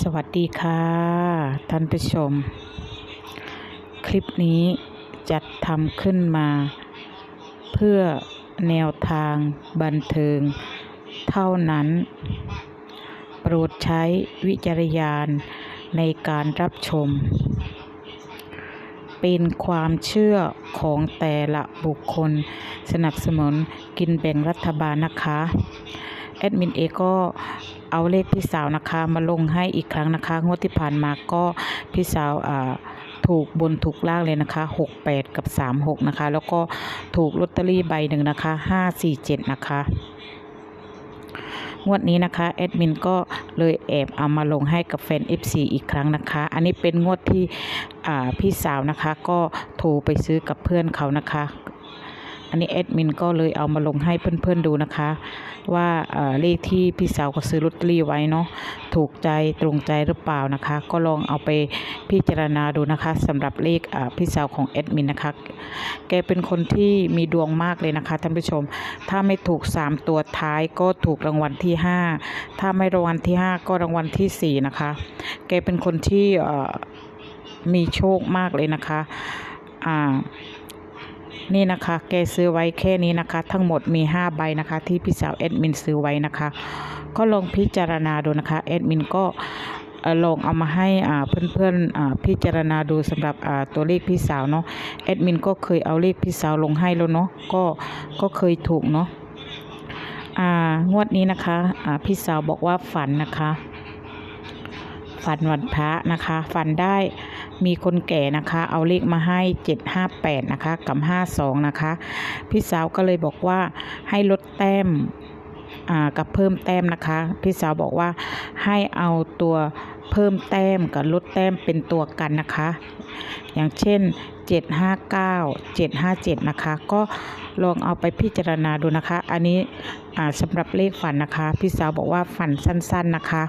สวัสดีค่ะ ท่านผู้ชม คลิปนี้จัดทำขึ้นมา เพื่อแนวทางบันเทิง เท่านั้น โปรดใช้วิจารณญาณในการรับชม เป็นความเชื่อของแต่ละบุคคลสนับสนุนกินแบ่งรัฐบาลนะคะ แอดมินเอก็ เอาเลขพี่สาวนะคะ มาลงให้อีกครั้งนะคะ งวดที่ผ่านมาก็พี่สาวอ่าถูกบนถูกล่างเลยนะคะ 68 กับ 36 นะคะ แล้วก็ถูกลอตเตอรี่ใบหนึ่งนะคะ 547 นะคะ งวดนี้นะคะแอดมินก็เลยแอบเอามาลงให้กับแฟน FC อีกครั้งนะคะ อันนี้เป็นงวดที่พี่สาวนะคะ ก็โทรไปซื้อกับเพื่อนเขานะคะ อันนี้แอดมินก็เลยเอามาลงให้เพื่อนๆดูนะคะ ว่าเลขที่พี่สาวก็ซื้อลอตเตอรี่ไว้เนาะถูกใจตรงใจหรือเปล่านะคะ ก็ลองเอาไปพิจารณาดูนะคะสำหรับเลขพี่สาวของแอดมินนะคะ แกเป็นคนที่มีดวงมากเลยนะคะท่านผู้ชม ถ้าไม่ถูก 3 ตัวท้ายก็ถูกรางวัลที่ 5 ถ้าไม่รางวัลที่ 5 ก็รางวัลทีสี่4 นะคะ แกเป็นคนที่มีโชคมากเลยนะคะ อ่า นี่นะคะ แกซื้อไว้แค่นี้นะคะ ทั้งหมดมี 5 ใบนะคะ ที่พี่สาวแอดมินซื้อไว้นะคะ ก็ลองพิจารณาดูนะคะแอดมินก็ลองเอามาให้เพื่อนๆพิจารณาดูสำหรับตัวเลขพี่สาวเนาะแอดมินก็เคยเอาเลขพี่สาวลงให้แล้วเนาะก็ก็เคยถูกเนาะงวดนี้นะคะพี่สาวบอกว่าฝันนะคะ ฝันวันพระนะคะ ฝันได้ มีคนแก่นะคะ เอาเลขมาให้ 758 นะคะ กับ 52 นะคะ พี่สาวก็เลยบอกว่าให้ลดแต้มอ่ากับเพิ่มแต้มนะคะ พี่สาวบอกว่าให้เอาตัว เพิ่มแต้มกับลดแต้มเป็นตัวกันนะคะ อย่างเช่น 759 757 นะคะ ก็ลองเอาไปพิจารณาดูนะคะ อันนี้สำหรับเลขฝันนะคะ พี่สาวบอกว่าฝันสั้น ๆนะคะ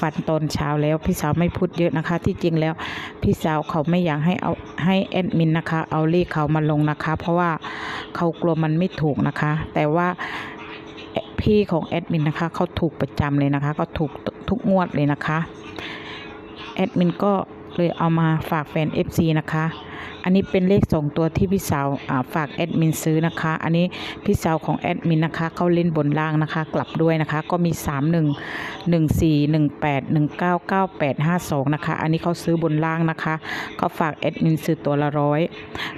ฝันตอนเช้าแล้วพี่สาวไม่พูดเยอะนะคะ ที่จริงแล้วพี่สาวเขาไม่อยากให้เอาให้แอดมินนะคะ เอาเลขเขามาลงนะคะ เพราะว่าเขากลัวมันไม่ถูกนะคะ แต่ว่า พี่ของแอดมินนะคะเขาถูกประจำเลยนะคะ ก็ถูกทุกงวดเลยนะคะแอดมินก็เลยเอามาฝากแฟน FC นะคะ อันนี้เป็นเลขสองตัวที่พี่สาวาฝากแอดมินซื้อนะคะ อันนี้พี่สาวของแอดมินนะคะเขาเล่นบนล่างนะคะ กลับด้วยนะคะ ก็มี 3 1 1 4 1 8 1 9 9 8 5 2 นะคะ อันนี้เขาซื้อบนล่างนะคะเขาฝากแอดมินซื้อตัวละร้อย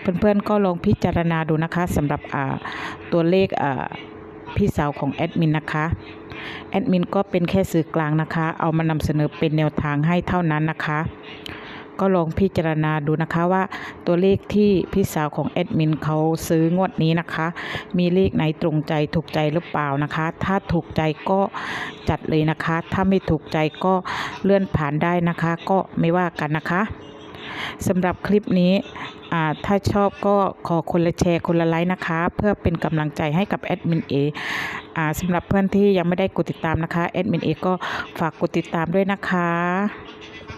เพื่อนๆก็ลองพิจารณาดูนะคะสำหรับตัวเลข พี่สาวของแอดมินนะคะแอดมินก็เป็นแค่สื่อกลางนะคะ เอามานำเสนอเป็นแนวทางให้เท่านั้นนะคะ ก็ลองพิจารณาดูนะคะว่าตัวเลขที่พี่สาวของแอดมินเขาซื้องวดนี้นะคะ มีเลขไหนตรงใจถูกใจหรือเปล่านะคะ ถ้าถูกใจก็จัดเลยนะคะ ถ้าไม่ถูกใจก็เลื่อนผ่านได้นะคะ ก็ไม่ว่ากันนะคะ สำหรับคลิปนี้ถ้าชอบก็ขอคนละแชร์คนละไลค์นะคะ เพื่อเป็นกำลังใจให้กับแอดมินเอสำหรับเพื่อนที่ยังไม่ได้กดติดตามนะคะแอดมินเอก็ฝากกดติดตามด้วยนะคะ